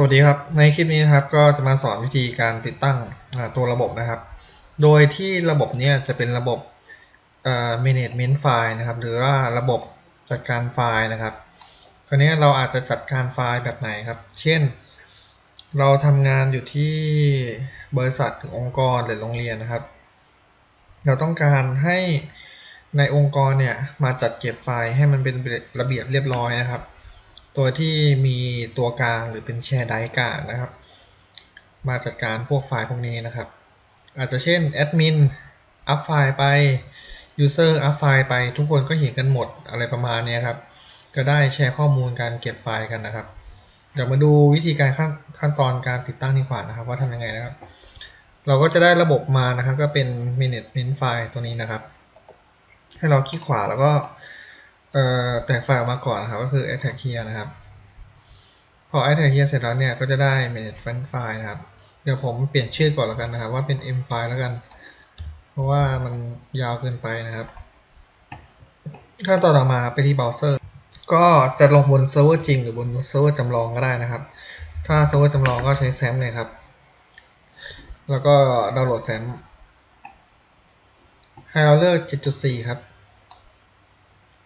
สวัสดีครับ ในคลิปนี้นะครับก็จะมาสอนวิธีการติดตั้งตัวระบบนะครับ โดยที่ระบบเนี้จะเป็นระบบเอ่อ management file นะครับ หรือว่าระบบจัดการไฟล์นะครับคราวนี้เราอาจจะจัดการไฟล์แบบไหนครับ เช่น เราทำงานอยู่ที่บริษัทหรือองค์กรหรือโรงเรียนนะครับ เราต้องการให้ในองค์กรเนี่ยมาจัดเก็บไฟล์ให้มันเป็นระเบียบเรียบร้อยนะครับ ตัวที่มีตัวกลางหรือเป็นแชร์ไดกานะครับ มาจัดการพวกไฟล์พวกนี้นะครับ อาจจะเช่นแอดมินอัพไฟล์ไปยูเซอร์อัพไฟล์ไปทุกคนก็เห็นกันหมดอะไรประมาณนี้ครับ ก็ได้แชร์ข้อมูลการเก็บไฟล์กันนะครับ เดี๋ยวมาดูวิธีการขั้นขั้นตอนการติดตั้งดีกว่านะครับ ว่าทำยังไงนะครับ เราก็จะได้ระบบมานะครับ ก็เป็น management file ตัวนี้นะครับ ให้เราคลิกขวาแล้วก็ เอ่อแตกไฟล์ออกมาก่อนนะครับก็คือ attack here นะครับ พอ attack here เสร็จแล้วเนี่ยก็จะได้ management file นะครับ เดี๋ยวผมเปลี่ยนชื่อก่อนแล้วกันนะครับ ว่าเป็น m file แล้วกัน เพราะว่ามันยาวเกินไปนะครับขั้นตอนต่อมาไปที่เบราว์เซอร์ ก็จะลงบนเซิร์ฟเวอร์จริงหรือบนเซิร์ฟเวอร์จำลองก็ได้นะครับ ถ้าเซิร์ฟเวอร์จำลองก็ใช้แซมเลยครับ แล้วก็ดาวน์โหลดแซมให้เราเลือก 7.4 ครับ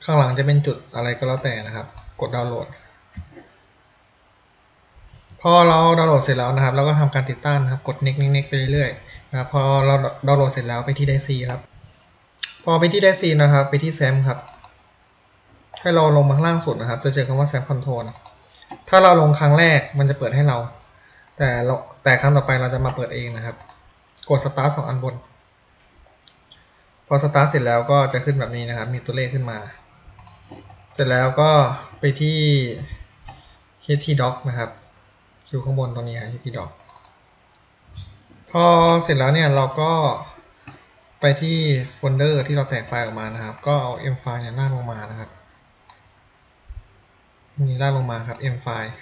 ข้างหลังจะเป็นจุดอะไรก็แล้วแต่นะครับ กดดาวน์โหลด พอเราดาวน์โหลดเสร็จแล้วนะครับ เราก็ทำการติดตั้งนะครับ กด next next next ไปเรื่อยๆนะครับพอเราดาวน์โหลดเสร็จแล้วไปที่ d ดซีครับ พอไปที่ d ดซีนะครับ ไปที่แซมครับ ให้เราลงมาข้างล่างสุดนะครับ จะเจอคำว่า SAM Control ถ้าเราลงครั้งแรกมันจะเปิดให้เรา แต่เราแต่ครั้งต่อไปเราจะมาเปิดเองนะครับ กด Start สองอันบน พอ Start เสร็จแล้วก็จะขึ้นแบบนี้นะครับ มีตัวเลขขึ้นมา เสร็จแล้วก็ไปที่ htdoc นะครับ อยู่ข้างบนตรงนี้ครับ htdoc พอเสร็จแล้วเนี่ยเราก็ไปที่โฟลเดอร์ที่เราแตกไฟล์ออกมานะครับ ก็เอา m file เนี่ยลากลงมานะครับนี่ลากลงมาครับ m file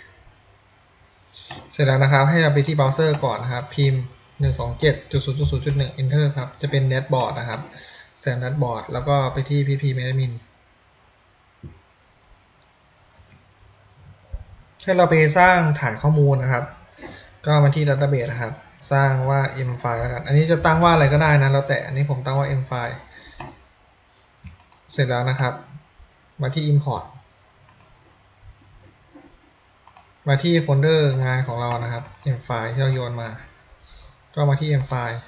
เสร็จแล้วนะครับให้เราไปที่เบราว์เซอร์ก่อนนะครับ พิมพ์ 127.0.0.1 enter ครับ จะเป็น dashboard นะครับแซม dashboard แล้วก็ไปที่ pp m a d m i n ให้เราไปสร้างฐานข้อมูลนะครับ ก็มาที่ database นะครับ สร้างว่า m file แล้วกัน อันนี้จะตั้งว่าอะไรก็ได้นะแล้วแต่อันนี้ผมตั้งว่า m file เสร็จแล้วนะครับ มาที่ import มาที่โฟลเดอร์งานของเรานะครับ m file ที่เราโยนมา ก็มาที่ m file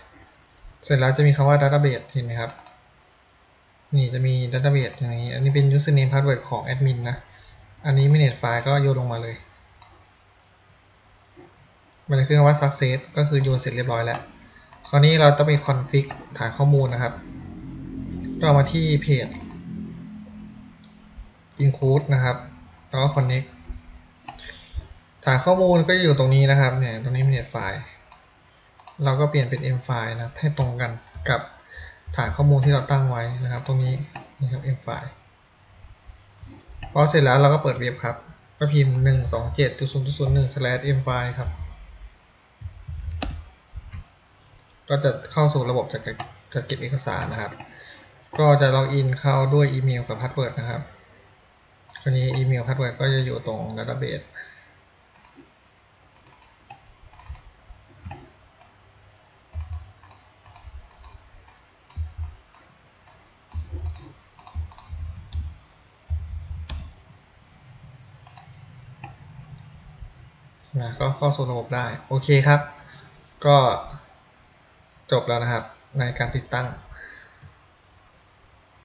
เสร็จแล้วจะมีคำว่า database เห็นไหมครับ นี่จะมี database อย่างนี้ อันนี้เป็น username password ของ admin นะ อันนี้ manage file ก็โยนลงมาเลย มันจะขึ้นว่า success ก็คือโยนเสร็จเรียบร้อยแล้ว คราวนี้เราต้องไป config ฐานข้อมูลนะครับก็มาที่เพจ include นะครับ แล้วก็ connect ฐานข้อมูลก็อยู่ตรงนี้นะครับเนี่ยตรงนี้ manage file เราก็เปลี่ยนเป็น m file นะให้ตรงกันกับฐานข้อมูลที่เราตั้งไว้นะครับ ตรงนี้นี่ครับ m file พอเสร็จแล้วเราก็เปิดเว็บครับก็พิมพ์ 1 2 7 0 0 0 1 slash m file ครับ ก็จะเข้าสู่ระบบจัดเก็บจัดเก็บเอกสารนะครับ ก็จะล็อกอินเข้าด้วยอีเมลกับพาสเวิร์ดนะครับคราวนี้อีเมลพาสเวิร์ดก็จะอยู่ตรง database นะก็เข้าสู่ระบบได้ โอเคครับ ก็จบแล้วนะครับในการติดตั้ง